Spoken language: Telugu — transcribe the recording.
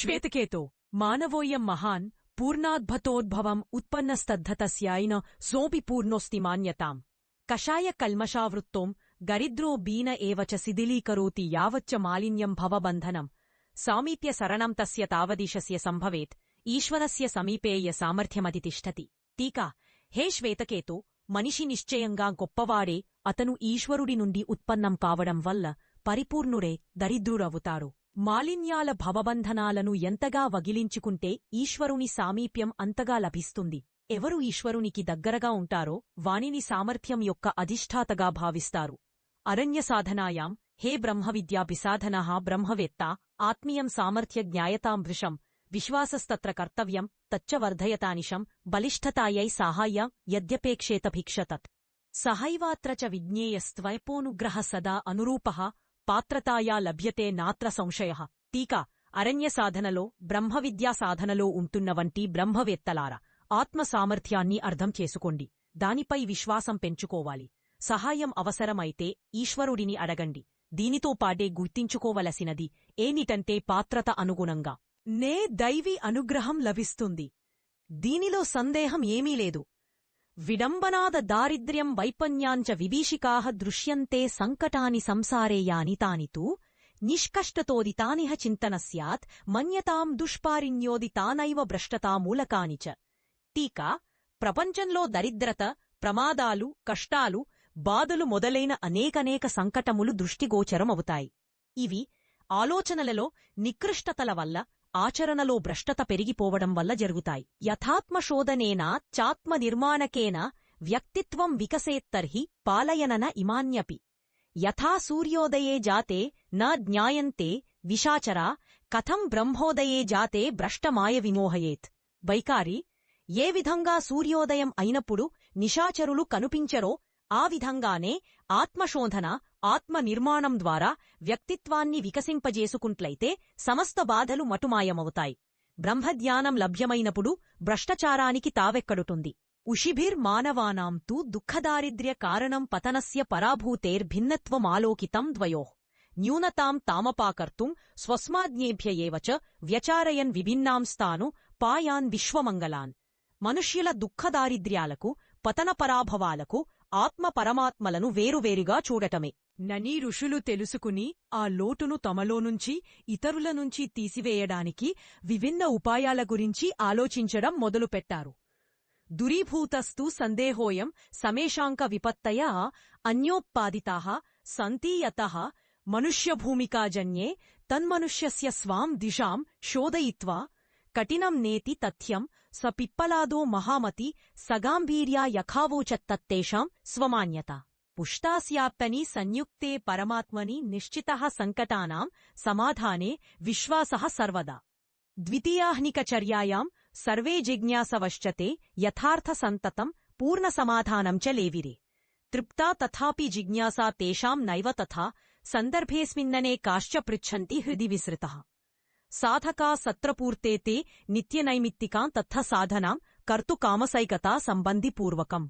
శ్వేతకేతో మానవోయం మహాన్ పూర్ణాద్భతోద్భవం ఉత్పన్నస్తద్ధతస్యాయిన సోపి పూర్ణోస్తి మాన్యతాం. కషాయ కల్మషావృత్తోం గరిద్రో బీన ఏవచ చ శిథిలీకరోతి యావచ్చ మాలిన్యం భవబంధనం. సామీప్య సరణం తస్య తావదీశస్య సంభవేత్. ఈశ్వరస్య సమీపేయ సామర్థ్యమది తిష్టతి. టీకా. హే శ్వేతకేతో మనిషి నిశ్చయంగా గొప్పవాడే అతను ఈశ్వరుడి నుండి ఉత్పన్నం కావడం వల్ల పరిపూర్ణుడే దరిద్రురవుతాడు మాలిన్యాల భవబంధనాలను ఎంతగా వగిలించుకుంటే ఈశ్వరుని సామీప్యం అంతగా లభిస్తుంది. ఎవరు ఈశ్వరునికి దగ్గరగా ఉంటారో వానిని సామర్థ్యం యొక్క అధిష్ఠాతగా భావిస్తారు. అరణ్య సాధనాయాం హే బ్రహ్మవిద్యాభిసాధన బ్రహ్మవేత్త ఆత్మీయం సామర్థ్య జ్ఞాయతాం వృషం విశ్వాసస్తత్ర కర్తవ్యం తచ్చ వర్ధయతానిశం బలిష్ఠతాయై సాహాయ్య యద్యపేక్షేత భిక్షతత్ సహైవాత్ర చ విజ్ఞేయస్త్వయపోనుగ్రహ సదా అనురూపః పాత్రతాయా లభ్యతే నాత్ర సంశయ. టీకా అరణ్య సాధనలో బ్రహ్మవిద్యా సాధనలో ఉంటున్న వంటి బ్రహ్మవేత్తలారా ఆత్మ సామర్థ్యాన్ని అర్థం చేసుకోండి. దానిపై విశ్వాసం పెంచుకోవాలి. సహాయం అవసరమైతే ఈశ్వరుడిని అడగండి. దీనితో పాటే గుర్తించుకోవలసినది ఏమిటంటే పాత్రత అనుగుణంగా. నే దైవీ అనుగ్రహం లభిస్తుంది. దీనిలో సందేహం ఏమీ లేదు. విడంబనాద దారిద్ర్యం వైపన్యాంచ విభీషికాః దృశ్యంతే సంకటాని సంసారే యాని తాని తు నిష్కష్టతోది తానిహ చింతన స్యాత్ మన్యతాం దుష్పారిణ్యోది తానైవ భ్రష్టతామూలకాని చ. టీకా ప్రపంచంలో దరిద్రత ప్రమాదాలు కష్టాలు బాధలు మొదలైన అనేకనేక సంకటములు దృష్టిగోచరమవుతాయి. ఇవి ఆలోచనలలో నికృష్టతల వల్ల ఆచరణలో భ్రష్టత పెరిగిపోవడం వల్ల జరుగుతాయి. యథాత్మశోధనేన చాత్మనిర్మాణకేన వ్యక్తిత్వం వికసేత్తర్హి పాలయనన ఇమాన్యపి. యథా సూర్యోదయే జాతే న జ్ఞాయంతే విశాచరా కథం బ్రహ్మోదయే జాతే భ్రష్టమాయ విమోహయేత్. వైకారి ఏ విధంగా సూర్యోదయం అయినప్పుడు నిశాచరులు కనుపించరో ఆ విధంగానే ఆత్మశోధన ఆత్మ నిర్మాణం ద్వారా వ్యక్తిత్వాన్ని వికసింపజేసుకుంట్లయితే సమస్త బాధలు మటుమాయమవుతాయి. బ్రహ్మజ్ఞానం లభ్యమైనప్పుడు భ్రష్టచారానికి తావెక్కడుతుంది ఉషిభిర్మానవానాం తు దుఃఖదారిద్ర్య కారణం పతనస్య పరాభూతేర్భిన్నత్వమాలోకితం ద్వయో. న్యూనతాం తామపాకర్తుం స్వస్మాజ్ఞేభ్య ఏవ చ వ్యచారయన్ విభిన్నాంస్తాను పాయాన్ విశ్వమంగళాన్. మనుష్యుల దుఃఖదారిద్ర్యాలకు పతనపరాభవాలకు ఆత్మ పరమాత్మలను వేరువేరుగా చూడటమే. ననీ ఋషులు తెలుసుకుని ఆ లోటును తమలోనుంచి ఇతరుల నుంచి తీసివేయడానికి విభిన్న ఉపాయాల గురించి ఆలోచించడం మొదలుపెట్టారు. దురీభూతస్తు సందేహోయం సమేషాంక విపత్తయ అన్యోత్పాదితా సంతీయత మనుష్యభూమికాజన్యే తన్మనుష్యస్య స్వాం దిశాం శోధయిత్వా కఠినం నేతి తథ్యం స పిప్పలాదో మహామతి సగాంభీర్యా యఖావోచత్తత్తేషాం స్వమాన్యత. పుష్టాస్యాప్తని సంయుక్తే పరమాత్మని నిశ్చిత సంకటానాం సమాధానే విశ్వాస సర్వదా. ద్వితీయాహ్నికచర్యాయాం సర్వే జిజ్ఞాసవశ్చతే యథార్థ సంతతం పూర్ణసమాధానం చ లేవిరే. తృప్తా తథాపి జిజ్ఞాసా తేషాం నైవ తథా సందర్భేస్మిన్ననే కాశ్చ పృచ్ఛంతి హృది విసృతః. సాధకా సత్రపూర్తేతే నిత్యనైమిత్తికాం తత్థ సాధనాం కర్తు కామసైకతా సంబంధిపూర్వకం.